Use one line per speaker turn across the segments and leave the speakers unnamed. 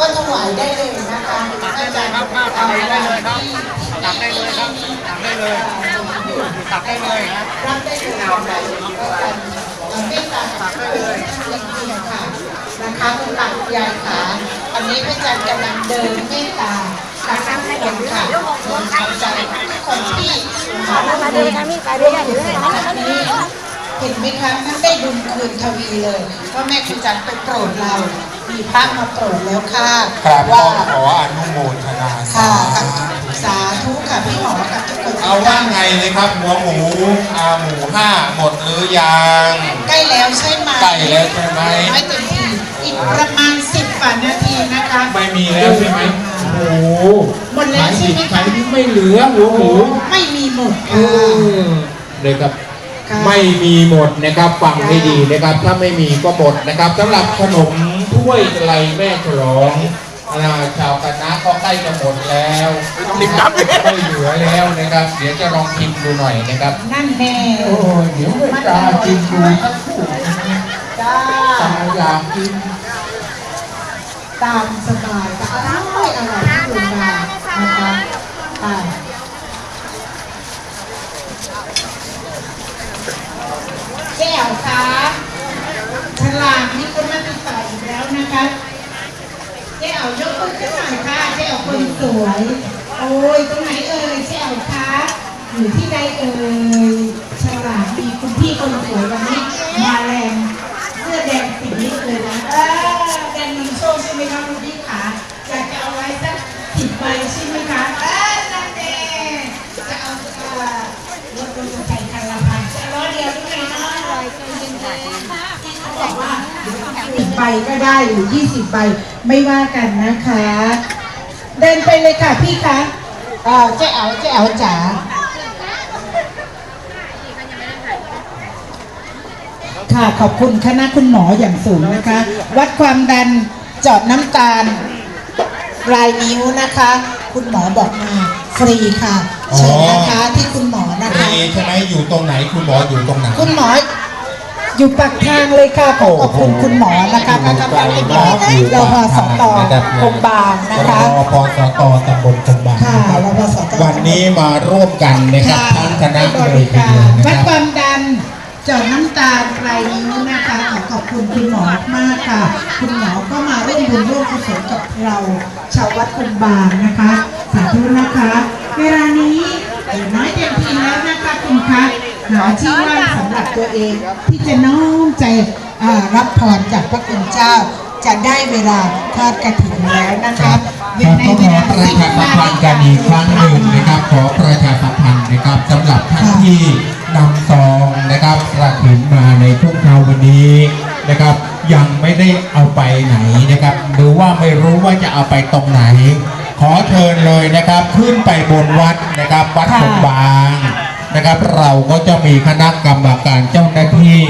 ก็ถวายได้เลยนะคะอาจารย์
ครับมาตักได้เลยครับตักได้เลยครับตักได้เลยตักได้เลยนะ
รับได้เลยนะคะก็การเมตตาตักได้เลยจริงๆค่ะนะคะคุณตาคุณยายค่ะอันนี้พระอาจารย์กำลังเดินเมตตาตามทุกคนค่ะขอบใจทุกคนที่มาร่วมบุญร่วมบุญในครั้งนี้เห็นไหมคะท่านได้บุญคืนทวีเลยเพราะแม่คุณจันทร์ไปโปรดเรา มีพระมาโปรดแล้วค่ะ
ครับ
ว่า
ขออนุโมทนาสา
ค่ะสาธุค่ะพี่หมอกับทุกคน
เอาว่าไงเลยครับหัวหมูอาหมูห้าหมดหรือยัง
ใกล้แล้วใช่ไหม
ใกล้แล้วใช่ไหม
ไม่เต็มทีอีกประมาณสิบกว่านาทีนะคะ
ไม่มีแล้วใช่ไหมโอ้โห
หมดแล้วใช่ไหมคะ
ไม่เหลือหัวหมู
ไม่มีหมด
เอ
ค่ะ
อเลยครับ
ค่ะ
ไม่มีหมดนะครับฟังให้ดีนะครับ ถ้าไม่มีก็หมดนะครับสำหรับขนมถ้วยไกลแม่ฉลองอ่าชาวคณะก็ใกล้จะหมดแล้วไม่เหลือแล้วนะครับ เดี๋ยวจะลองชิมดูหน่อยนะครับ
นั่นแน่
โอ้ยเดี๋ยวไม่กล้าชิมดูสักคู่
จ้า
ตาอยากกิน
ตามสบายค่ะอร่อยอร่อยที่คุณมานะคะอ่า คะฉลากนี่ก็มาติดต่ออีกแล้วนะคะเจ้ายกมือขึ้นหน่อยค่ะเจ้าคนสวย โอ้ยตรงไหนเอ่ยเจ้าคะอยู่ที่ใดเอ่ยฉลากมีคุณพี่คนสวยวันนี้มาแรงเสื้อแดงสีนี้เลยนะ ก็ได้หรือยี่สิบใบ ไม่ว่ากันนะคะ เดินไปเลยค่ะพี่คะเอ่อเจ๊เอาเจ๊เอาจ๋าค่ะขอบคุณคณะคุณหมออย่างสูงนะคะ วัดความดันเจาะน้ำตาลปลายนิ้วนะคะ คุณหมอบอกมาฟรีค่ะเชิญนะคะที่คุณหมอนะคะ
นี่ใช่ไหมอยู่ตรงไหนคุณหมออยู่ตรงไหน
คุณหมอ อยู่ปากทางเลยค่ะขอขอบคุณคุณหมอนะคะท่านกำลังเป็นหมอเราพอสตคงบางนะคะ
รอพอสตตำบลคงบาง
ค่ะ
นะครับ
รพสต
วันนี้มาร่วมกันนะครับ
ค่ะ
ทั้งคณะ
บ
เลย
ริ
ที
กา
เดียว
ร
นะ
วัด
ครับ
ความดันเจาะน้ำตาลปลายนิ้วนะคะขอขอบคุณคุณหมอมากค่ะ คุณหมอก็มาร่วมบุญร่วมกุศลกับเรา ชาววัดคุมบางนะคะสาธุนะคะ เวลานี้เหลือน้อยเต็มทีแล้วนะคะคุณคะ หาที่ว่างสำหรับตัวเอง ที่จะน้อมใจอ่ารับพรจากพระคุณเจ้า จะได้เวลาทอดกระถิ่นแล้วนะ
ค
คะ
รับครับก็ขอประชาสัมพันธ์กันอีกครั้งหนึ่งนะครับ ขอประชาสัมพันธ์นะครับสำหรับท่านที่นำซองนะครับกระถิ่นมาในช่วงเช้าวันนี้นะครับ ยังไม่ได้เอาไปไหนนะครับ หรือว่าไม่รู้ว่าจะเอาไปตรงไหน ขอเชิญเลยนะครับขึ้นไปบนวัดนะครับวัดสมบาง นะครับ เราก็จะมีคณะกรรมการเจ้าหน้าที่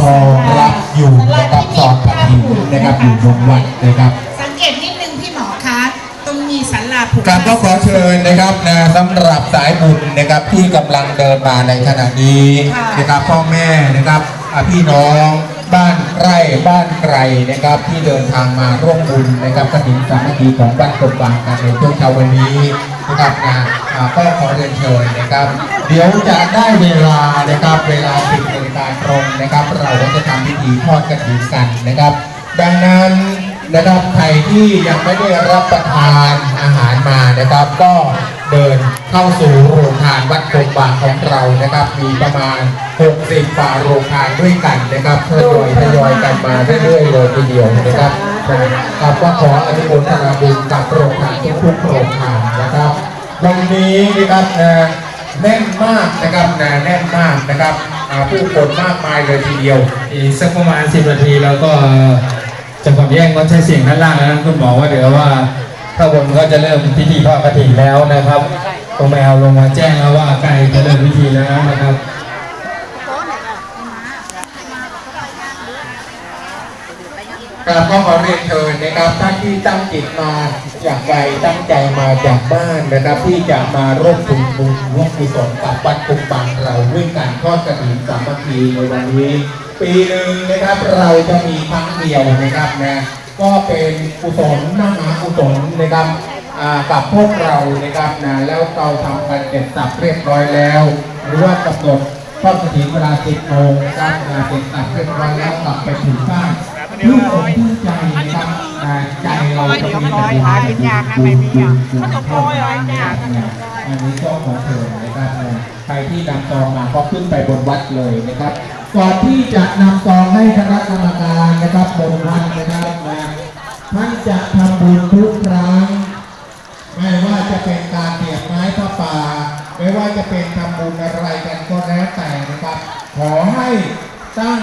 รอรับอยู่นะครับสอนปฏินะครับอยู่บนวัดนะครับ
สังเกตนิดนึงพี่หมอคะตรงมีศาลาผูก
ครับก็ขอเชิญนะครับนะสำหรับสายบุญนะครับที่กำลังเดินมาในขณะนี้นะครับพ่อแม่นะครับอะพี่น้อง บ้านใกล้บ้านไกลนะครับ ที่เดินทางมาร่วมบุญนะครับกฐินสามัคคีของบ้านกบางกันในช่วงเช้าวันนี้นะครับนะก็ขอเรียนเชิญนะครับ เดี๋ยวจะได้เวลานะครับเวลาสิบนาฬิกาตรงนะครับ เราก็จะทำพิธีทอดกฐินกันนะครับ ดังนั้นนะครับใครที่ยังไม่ได้รับประทานอาหารมานะครับ ก็เดิน เข้าสู่โรงทานวัดโคงบาของเรานะครับ มีประมาณ 60ฝ่าโรงทานด้วยกันนะครับทยอยทยอยกันมาเรื่อยๆเลยทีเดียวนะครับครับก็ขออนุโมทนาบุญกับโรงทานทุกๆโรงทานนะครับวันนี้นะครับแน่นมากนะครับนะแน่นมากนะครับผู้คนมากมายเลยทีเดียว
อีกสักประมาณสิบนาทีแล้วก็จะขอแย่งงดใช้เสียงด้านล่างนะคุณหมอว่าเดี๋ยวว่าข้าบนก็จะเริ่มพิธีทอดกระถิ่นแล้วนะครับ ตรงแมวลงมาแจ้งแล้วว่าใกล้จะเริ่มพิธีแล้วนะครับ
ครับก็ขอเรียนเชิญนะครับท่านที่ตั้งจิตมาอย่างไรตั้งใจมาจากบ้านนะครับ ที่จะมาร่วมบุญบุญร่วมกุศลกับวัดคุมบางเราด้วยการทอดกระถิ่นสามัคคีในวันนี้ ปีหนึ่งนะครับเราจะมีครั้งเดียวนะครับนะก็เป็นกุศลมหากุศลนะครับ กับพวกเรานะครับนะแล้วเราทำกันเสร็จสับเรียบร้อยแล้ว หรือว่ากำหนดทอดกระถิ่นเวลา10โมงนะครับนะเสร็จสับเรียบร้อยแล้วกลับไปถึงบ้านชื่นอกชื่นใจนะครับอ่ใจเราจะมีแต่บุญบุญบุญบุญเข้ามานะครับอันนี้ก็ขอเชิญนะครับนะใครที่นำซองมาก็ขึ้นไปบนวัดเลยนะครับ ก่อนที่จะนำซองให้คณะกรรมการนะครับบนวัดนะครับนะท่านจะทำบุญทุกครั้ง ผ้าป่าไม่ว่าจะเป็นทำบุญอะไรกันก็แล้วแต่นะครับ ขอให้ตั้ง